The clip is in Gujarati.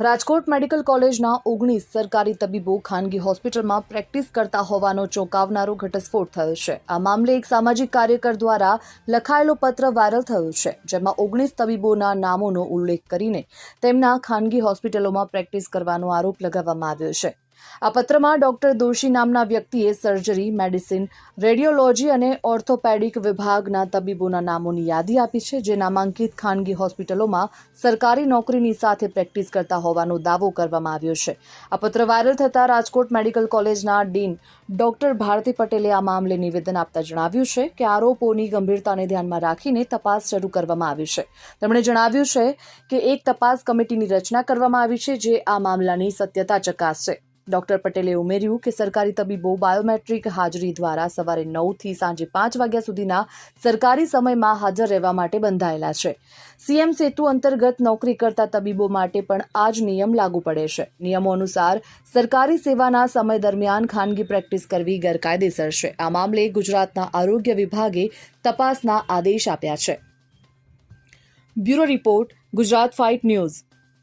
રાજકોટ મેડિકલ કોલેજના ઓગણીસ સરકારી તબીબો ખાનગી હોસ્પિટલમાં પ્રેક્ટિસ કરતા હોવાનો ચોંકાવનારો ઘટસ્ફોટ થયો છે. આ મામલે એક સામાજિક કાર્યકર દ્વારા લખાયેલો પત્ર વાયરલ થયો છે, જેમાં ઓગણીસ તબીબોના નામોનો ઉલ્લેખ કરીને તેમના ખાનગી હોસ્પિટલોમાં પ્રેક્ટિસ કરવાનો આરોપ લગાવવામાં આવ્યો છે. આ પત્રમાં ડોક્ટર દોશી નામના વ્યક્તિએ સર્જરી, મેડિસિન, રેડિયોલોજી અને ઓર્થોપેડિક વિભાગના તબીબોના નામોની યાદી આપી છે, જે નામાંકિત ખાનગી હોસ્પિટલોમાં સરકારી નોકરીની સાથે પ્રેક્ટિસ કરતા હોવાનો દાવો કરવામાં આવ્યો છે. આ પત્ર વાયરલ થતાં રાજકોટ મેડિકલ કોલેજના ડીન ડોક્ટર ભારતી પટેલે આ મામલે નિવેદન આપતા જણાવ્યું છે કે આરોપોની ગંભીરતાને ધ્યાનમાં રાખીને તપાસ શરૂ કરવામાં આવી છે. તેમણે જણાવ્યું છે કે એક તપાસ કમિટીની રચના કરવામાં આવી છે, જે આ મામલાની સત્યતા ચકાસશે. ડોક્ટર પટેલે ઉમેર્યું કે સરકારી તબીબો બાયોમેટ્રિક હાજરી દ્વારા સવારે નવથી સાંજે પાંચ વાગ્યા સુધીના સરકારી સમયમાં હાજર રહેવા માટે બંધાયેલા છે. સીએમ સેતુ અંતર્ગત નોકરી કરતા તબીબો માટે પણ આ જ નિયમ લાગુ પડે છે. નિયમો અનુસાર સરકારી સેવાના સમય દરમિયાન ખાનગી પ્રેક્ટિસ કરવી ગેરકાયદેસર છે. આ મામલે ગુજરાતના આરોગ્ય વિભાગે તપાસના આદેશ આપ્યા છે. Bureau report, Gujarat fight news.